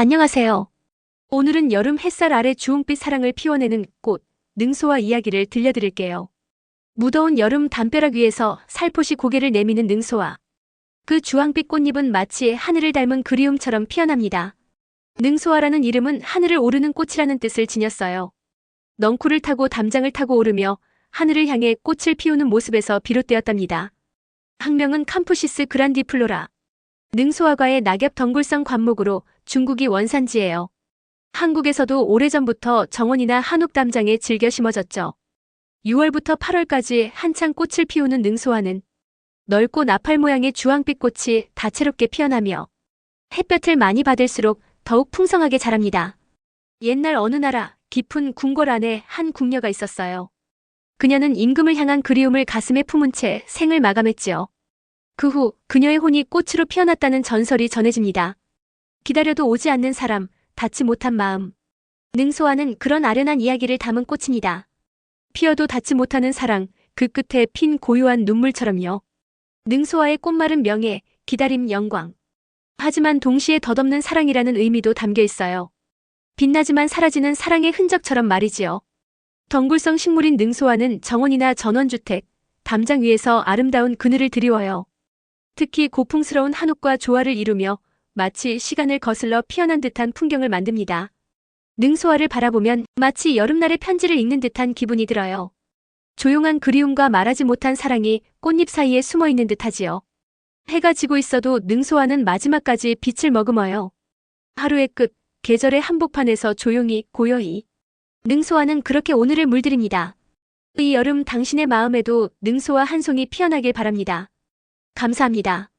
안녕하세요. 오늘은 여름 햇살 아래 주홍빛 사랑을 피워내는 꽃, 능소와 이야기를 들려드릴게요. 무더운 여름 담벼락 위에서 살포시 고개를 내미는 능소와 그 주황빛 꽃잎은 마치 하늘을 닮은 그리움처럼 피어납니다. 능소화라는 이름은 하늘을 오르는 꽃이라는 뜻을 지녔어요. 넝쿨을 타고 담장을 타고 오르며 하늘을 향해 꽃을 피우는 모습에서 비롯되었답니다. 학명은 캄푸시스 그란디플로라. 능소화과의 낙엽 덩굴성 관목으로 중국이 원산지예요. 한국에서도 오래전부터 정원이나 한옥 담장에 즐겨 심어졌죠. 6월부터 8월까지 한창 꽃을 피우는 능소화는 넓고 나팔 모양의 주황빛 꽃이 다채롭게 피어나며 햇볕을 많이 받을수록 더욱 풍성하게 자랍니다. 옛날 어느 나라 깊은 궁궐 안에 한 궁녀가 있었어요. 그녀는 임금을 향한 그리움을 가슴에 품은 채 생을 마감했지요. 그 후 그녀의 혼이 꽃으로 피어났다는 전설이 전해집니다. 기다려도 오지 않는 사람, 닿지 못한 마음. 능소화는 그런 아련한 이야기를 담은 꽃입니다. 피어도 닿지 못하는 사랑, 그 끝에 핀 고요한 눈물처럼요. 능소화의 꽃말은 명예, 기다림 영광. 하지만 동시에 덧없는 사랑이라는 의미도 담겨 있어요. 빛나지만 사라지는 사랑의 흔적처럼 말이지요. 덩굴성 식물인 능소화는 정원이나 전원주택, 담장 위에서 아름다운 그늘을 드리워요. 특히 고풍스러운 한옥과 조화를 이루며 마치 시간을 거슬러 피어난 듯한 풍경을 만듭니다. 능소화를 바라보면 마치 여름날의 편지를 읽는 듯한 기분이 들어요. 조용한 그리움과 말하지 못한 사랑이 꽃잎 사이에 숨어 있는 듯하지요. 해가 지고 있어도 능소화는 마지막까지 빛을 머금어요. 하루의 끝, 계절의 한복판에서 조용히 고요히. 능소화는 그렇게 오늘을 물들입니다. 이 여름 당신의 마음에도 능소화 한 송이 피어나길 바랍니다. 감사합니다.